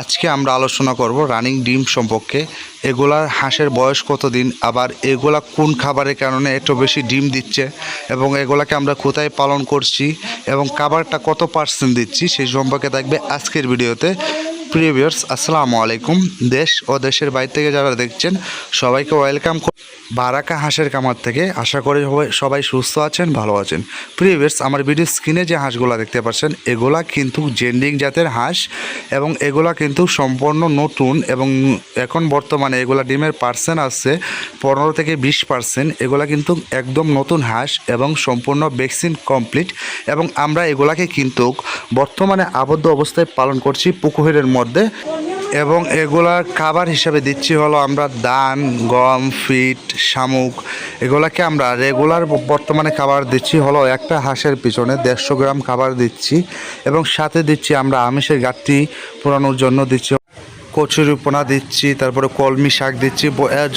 আজকে আমরা আলোচনা করব রানিং ডিম সম্পর্কে। এগুলার হাঁসের বয়স কতদিন, আবার এগুলা কোন খাবারের কারণে একটু বেশি ডিম দিচ্ছে, এবং এগুলাকে আমরা কোথায় পালন করছি, এবং খাবারটা কত পার্সেন্ট দিচ্ছি সেই সম্পর্কে থাকবে আজকের ভিডিওতে। প্রিভিয়ার্স আসসালামু আলাইকুম। দেশ ও দেশের বাইরে থেকে যারা দেখছেন, সবাইকে ওয়েলকাম বারাকা হাঁসের কামার থেকে আশা করি সবাই সুস্থ আছেন, ভালো আছেন। প্রিভিয়ার্স আমার ভিডিও স্ক্রিনে যে হাঁসগুলা দেখতে পাচ্ছেন, এগুলা কিন্তু জেন্ডিং জাতের হাঁস এবং এগুলা কিন্তু সম্পূর্ণ নতুন এবং এখন বর্তমানে এগুলা ডিমের পার্সেন্ট আসছে পনেরো থেকে বিশ পার্সেন্ট। এগুলা কিন্তু একদম নতুন হাঁস এবং সম্পূর্ণ ভ্যাকসিন কমপ্লিট এবং আমরা এগুলাকে কিন্তু বর্তমানে আবদ্ধ অবস্থায় পালন করছি পুকুরের মধ্যে। এবং এগুলার খাবার হিসাবে দিচ্ছি হলো আমরা দান, গম, ফিট, শামুক, এগুলাকে আমরা রেগুলার বর্তমানে খাবার দিচ্ছি হলো একটা হাঁসের পিছনে দেড়শো গ্রাম খাবার দিচ্ছি এবং সাথে দিচ্ছি আমরা আমিষের ঘাটতি পুরানোর জন্য দিচ্ছি কচুরিপোনা দিচ্ছি, তারপরে কলমি শাক দিচ্ছি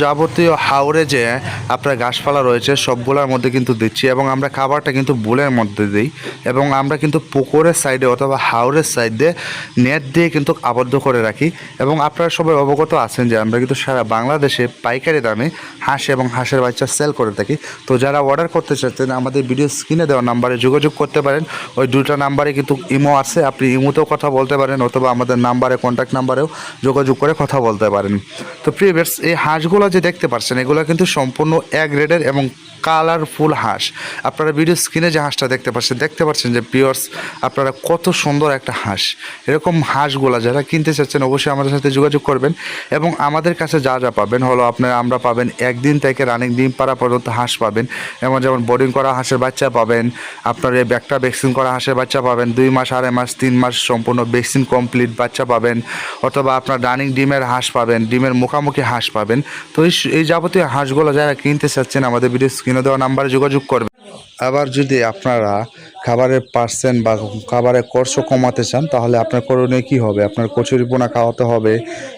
যাবতীয় হাওড়ে যে আপনার গাছপালা রয়েছে, সবগুলোর মধ্যে কিন্তু দিচ্ছি এবং আমরা খাবারটা কিন্তু বুলের মধ্যে দিই এবং আমরা কিন্তু পুকুরের সাইডে অথবা হাওড়ের সাইডে নেট দিয়ে কিন্তু আবদ্ধ করে রাখি এবং আপনারা সবাই অবগত আছেন যে আমরা কিন্তু সারা বাংলাদেশে পাইকারি দামে হাঁস এবং হাঁসের বাচ্চা সেল করে থাকি। তো যারা অর্ডার করতে চাচ্ছেন, আমাদের ভিডিও স্ক্রিনে দেওয়া নাম্বারে যোগাযোগ করতে পারেন। ওই দুটো নাম্বারে কিন্তু ইমো আছে, আপনি ইমোতেও কথা বলতে পারেন অথবা আমাদের নাম্বারে কন্ট্যাক্ট নাম্বারেও যোগাযোগ করে কথা বলতে পারেন। তো প্রিভিয়ার্স এই হাঁসগুলো যে দেখতে পাচ্ছেন এগুলো কিন্তু সম্পূর্ণ এক গ্রেডের এবং কালারফুল হাঁস। আপনারা ভিডিও স্ক্রিনে যে হাঁসটা দেখতে পাচ্ছেন দেখতে পাচ্ছেন যে পিওর্স আপনারা কত সুন্দর একটা হাঁস। এরকম হাঁসগুলো যারা কিনতে চাচ্ছেন, অবশ্যই আমাদের সাথে যোগাযোগ করবেন এবং আমাদের কাছে যা যা পাবেন হলো আপনারা, আমরা পাবেন একদিন থেকে রানিং ডিম পাড়া পর্যন্ত হাঁস পাবেন। এমন যেমন বোর্ডিং করা হাঁসের বাচ্চা পাবেন, আপনার এই ব্যাকটা ভ্যাকসিন করা হাঁসের বাচ্চা পাবেন, দুই মাস, আড়াই মাস, তিন মাস সম্পূর্ণ ভ্যাকসিন কমপ্লিট বাচ্চা পাবেন। অথবা আপনার রানিং ডিমের হাঁস পাবেন, ডিমের মুখামুখি হাঁস পাবেন। তো এই এই যাবতীয় হাঁসগুলো যারা কিনতে চাচ্ছেন, আমাদের ভিডিও স্ক্রিনে দেওয়া নাম্বারে যোগাযোগ করবেন। আবার যদি আপনারা খাবারের পার্সেন্ট বা খাবারের কর্ষ কমাতে চান, তাহলে আপনার করণীয় কী হবে? আপনার কচুরিপোনা খাওয়াতে হবে,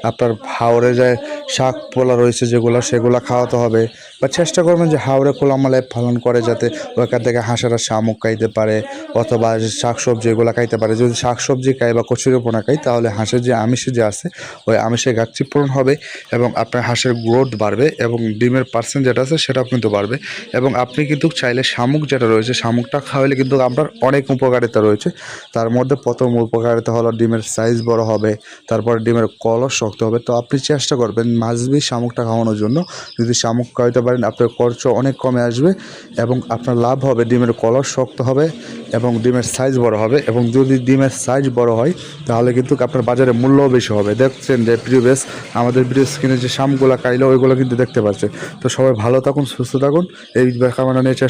আপনার হাওড়ে যে শাক পোলা রয়েছে যেগুলো, সেগুলো খাওয়াতে হবে। বা চেষ্টা করবেন যে হাওড়ে খোলামালায় পালন করে যাতে ওখান থেকে হাঁসেরা শামুক খাইতে পারে, অথবা শাকসবজি এগুলো খাইতে পারে। যদি শাকসবজি খায় বা কচুরিপোনা খায়, তাহলে হাঁসের যে আমিষ যে আছে, ওই আমিষের ঘাটতি পূরণ হবে এবং আপনার হাঁসের গ্রোথ বাড়বে এবং ডিমের পার্সেন্ট যেটা আছে, সেটাও কিন্তু বাড়বে। এবং আপনি কিন্তু চাইলে শামুক যেটা রয়েছে, শামুকটা খাওয়ালে কিন্তু আপনার অনেক উপকারিতা রয়েছে। তার মধ্যে প্রথম উপকারিতা হলো ডিমের সাইজ বড় হবে, তারপর ডিমের কলস শক্ত হবে। তো আপনি চেষ্টা করবেন মাছবি শামুকটা খাওয়ানোর জন্য। যদি শামুক খাওয়াতে পারেন, আপনার খরচ অনেক কমে আসবে এবং আপনার লাভ হবে ডিমের কলস শক্ত হবে এবং ডিমের সাইজ বড় হবে এবং যদি ডিমের সাইজ বড় হয়, তাহলে কিন্তু আপনার বাজারে মূল্যও বেশি হবে। দেখছেন যে প্রিভিয়াস আমাদের ভিডিও স্ক্রিনে যে শামগুলো খাইলো ওইগুলো কিন্তু দেখতে পাচ্ছে। তো সবাই ভালো থাকুন, সুস্থ থাকুন। এই কামনা চেষ্টা